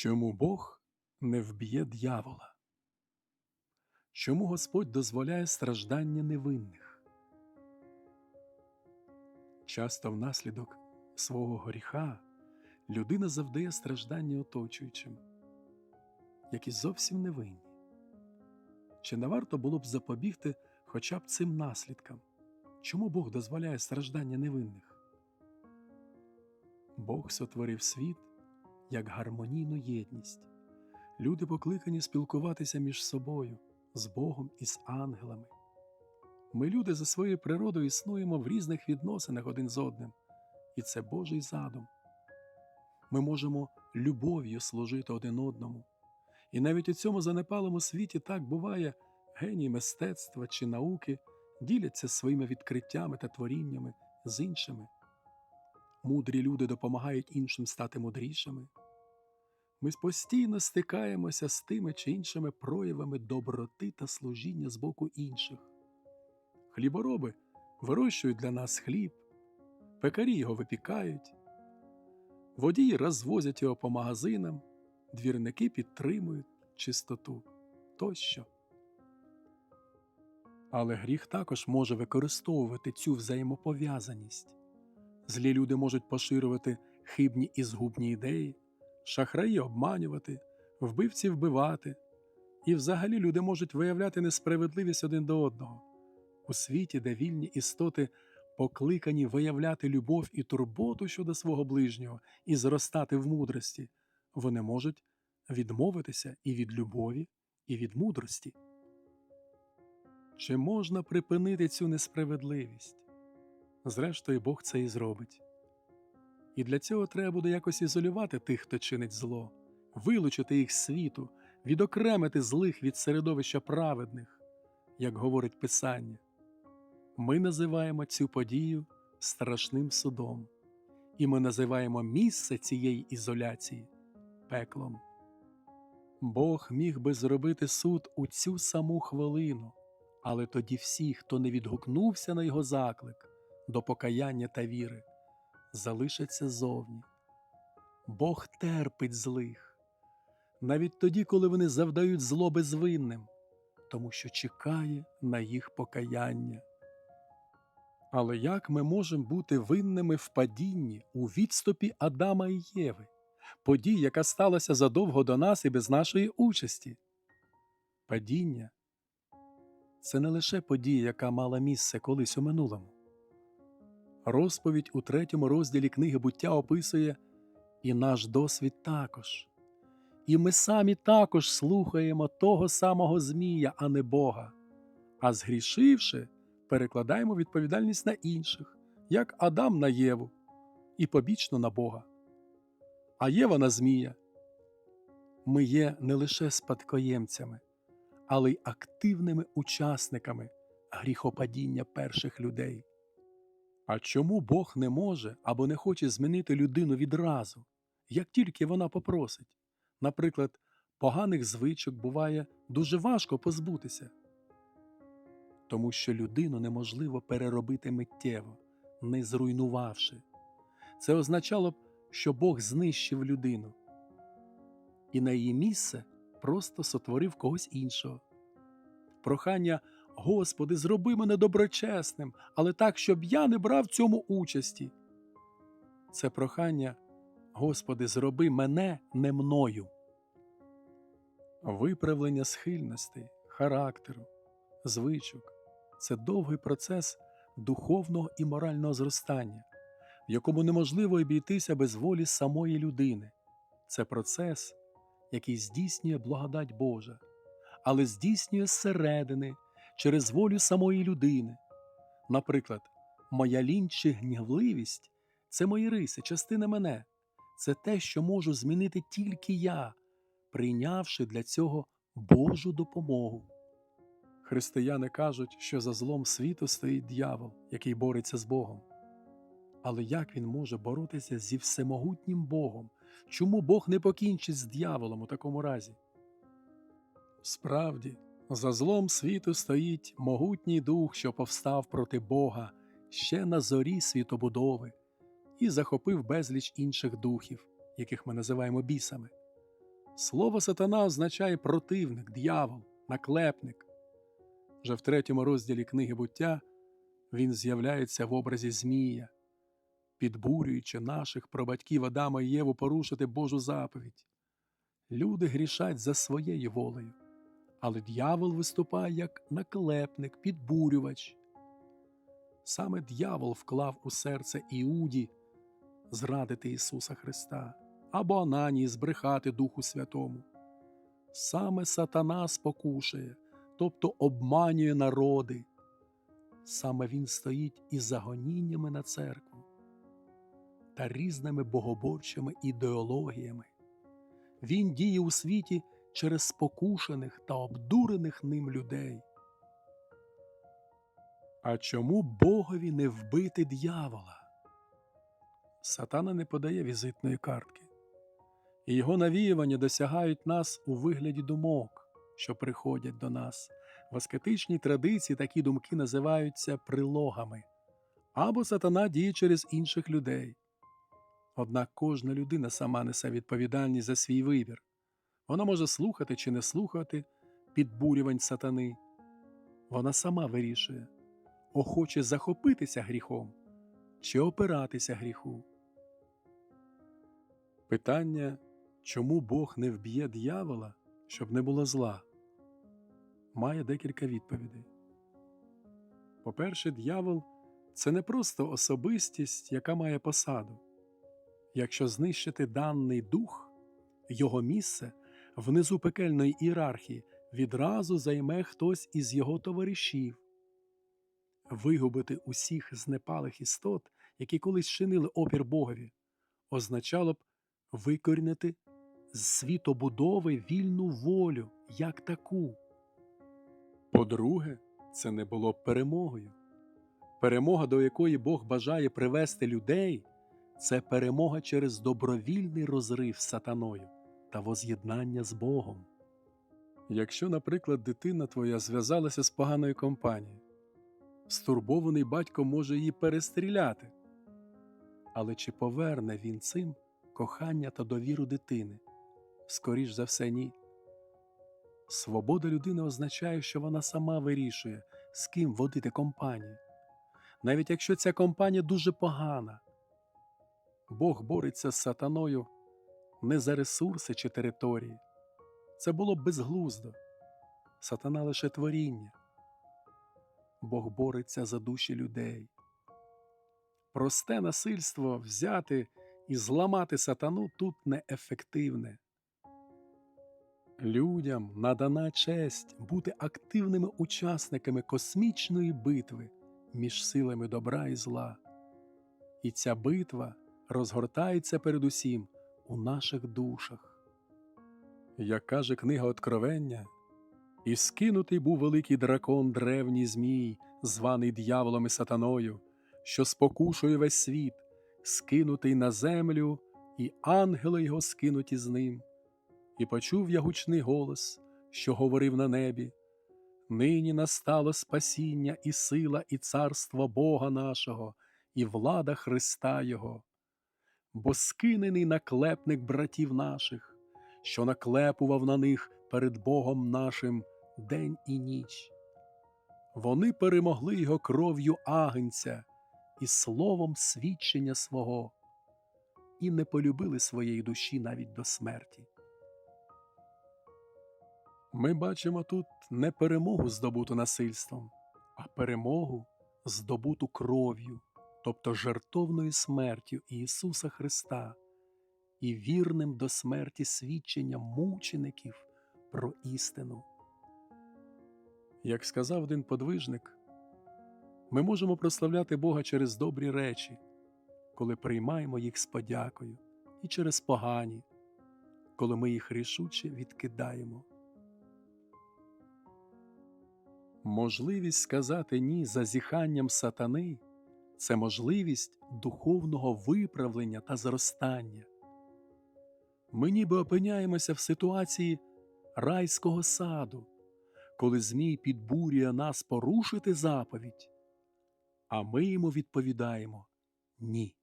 Чому Бог не вб'є д'явола? Чому Господь дозволяє страждання невинних? Часто внаслідок свого гріха людина завдає страждання оточуючим, які зовсім невинні. Чи не варто було б запобігти хоча б цим наслідкам? Чому Бог дозволяє страждання невинних? Бог сотворив світ як гармонійну єдність. Люди покликані спілкуватися між собою, з Богом і з ангелами. Ми, люди, за своєю природою існуємо в різних відносинах один з одним, і це Божий задум. Ми можемо любов'ю служити один одному. І навіть у цьому занепалому світі так буває, генії мистецтва чи науки діляться своїми відкриттями та творіннями з іншими. Мудрі люди допомагають іншим стати мудрішими. Ми постійно стикаємося з тими чи іншими проявами доброти та служіння з боку інших. Хлібороби вирощують для нас хліб, пекарі його випікають, водії розвозять його по магазинам, двірники підтримують чистоту тощо. Але гріх також може використовувати цю взаємопов'язаність. Злі люди можуть поширювати хибні і згубні ідеї, шахраї обманювати, вбивці вбивати, і взагалі люди можуть виявляти несправедливість один до одного. У світі, де вільні істоти покликані виявляти любов і турботу щодо свого ближнього і зростати в мудрості, вони можуть відмовитися і від любові, і від мудрості. Чи можна припинити цю несправедливість? Зрештою, Бог це і зробить. І для цього треба буде якось ізолювати тих, хто чинить зло, вилучити їх з світу, відокремити злих від середовища праведних, як говорить Писання. Ми називаємо цю подію страшним судом, і ми називаємо місце цієї ізоляції пеклом. Бог міг би зробити суд у цю саму хвилину, але тоді всі, хто не відгукнувся на його заклик до покаяння та віри, залишаться зовні. Бог терпить злих, навіть тоді, коли вони завдають зло безвинним, тому що чекає на їх покаяння. Але як ми можемо бути винними в падінні у відступі Адама і Єви, подій, яка сталася задовго до нас і без нашої участі? Падіння це не лише подія, яка мала місце колись у минулому. Розповідь у третьому розділі книги буття описує і наш досвід також. І ми самі також слухаємо того самого Змія, а не Бога. А згрішивши, перекладаємо відповідальність на інших, як Адам на Єву, і побічно на Бога. А Єва на Змія. Ми є не лише спадкоємцями, але й активними учасниками гріхопадіння перших людей. А чому Бог не може або не хоче змінити людину відразу, як тільки вона попросить? Наприклад, поганих звичок буває дуже важко позбутися, тому що людину неможливо переробити миттєво, не зруйнувавши. Це означало б, що Бог знищив людину, і на її місце просто сотворив когось іншого. Прохання Господи, зроби мене доброчесним, але так, щоб я не брав цьому участі. Це прохання, Господи, зроби мене не мною. Виправлення схильностей, характеру, звичок це довгий процес духовного і морального зростання, в якому неможливо обійтися без волі самої людини. Це процес, який здійснює благодать Божа, але здійснює зсередини через волю самої людини. Наприклад, моя лінь чи гнівливість це мої риси, частина мене, це те, що можу змінити тільки я, прийнявши для цього Божу допомогу. Християни кажуть, що за злом світу стоїть дьявол, який бореться з Богом. Але як він може боротися зі всемогутнім Богом? Чому Бог не покінчить з дьяволом у такому разі? Справді, за злом світу стоїть могутній дух, що повстав проти Бога ще на зорі світобудови і захопив безліч інших духів, яких ми називаємо бісами. Слово сатана означає противник, д'явол, наклепник. Вже в третьому розділі книги буття він з'являється в образі Змія, підбурюючи наших прабатьків Адама і Єву порушити Божу заповідь. Люди грішать за своєю волею, але д'явол виступає як наклепник, підбурювач. Саме д'явол вклав у серце Іуді зрадити Ісуса Христа або Ананії збрехати Духу Святому. Саме сатана спокушує, тобто обманює народи. Саме він стоїть із загоніннями на церкву та різними богоборчими ідеологіями. Він діє у світі через спокушених та обдурених ним людей. А чому Богові не вбити д'явола? Сатана не подає візитної картки, і його навіювання досягають нас у вигляді думок, що приходять до нас. В аскетичній традиції такі думки називаються прилогами, або сатана діє через інших людей. Однак кожна людина сама несе відповідальність за свій вибір. Вона може слухати чи не слухати підбурювань сатани. Вона сама вирішує, охоче захопитися гріхом чи опиратися гріху. Питання, чому Бог не вб'є д'явола, щоб не було зла, має декілька відповідей. По-перше, д'явол це не просто особистість, яка має посаду. Якщо знищити даний дух, його місце внизу пекельної ієрархії відразу займе хтось із його товаришів. Вигубити усіх знепалих істот, які колись чинили опір Богові, означало б викорінити з світобудови вільну волю як таку. По-друге, це не було б перемогою. Перемога, до якої Бог бажає привести людей, це перемога через добровільний розрив сатаною та воз'єднання з Богом. Якщо, наприклад, дитина твоя зв'язалася з поганою компанією, стурбований батько може її перестріляти. Але чи поверне він цим кохання та довіру дитини? Скоріш за все, ні. Свобода людини означає, що вона сама вирішує, з ким водити компанію. Навіть якщо ця компанія дуже погана, Бог бореться з сатаною не за ресурси чи території. Це було безглуздо. Сатана лише творіння. Бог бореться за душі людей. Просте насильство взяти і зламати сатану тут неефективне. Людям надана честь бути активними учасниками космічної битви між силами добра і зла. І ця битва розгортається передусім у наших душах. Як каже книга Откровення, і скинутий був великий дракон древній Змій, званий дьяволом і сатаною, що спокушує весь світ, скинутий на землю, і ангели його скинуті з ним. І почув я гучний голос, що говорив на небі. Нині настало спасіння і сила, і царство Бога нашого, і влада Христа Його. Бо скинений наклепник братів наших, що наклепував на них перед Богом нашим день і ніч. Вони перемогли його кров'ю агнця і словом свідчення свого, і не полюбили своєї душі навіть до смерті. Ми бачимо тут не перемогу здобуту насильством, а перемогу здобуту кров'ю, тобто жертовною смертю Ісуса Христа і вірним до смерті свідченням мучеників про істину. Як сказав один подвижник, ми можемо прославляти Бога через добрі речі, коли приймаємо їх з подякою, і через погані, коли ми їх рішуче відкидаємо. Можливість сказати ні зазіханням сатани це можливість духовного виправлення та зростання. Ми ніби опиняємося в ситуації райського саду, коли Змій підбурює нас порушити заповідь, а ми йому відповідаємо ні.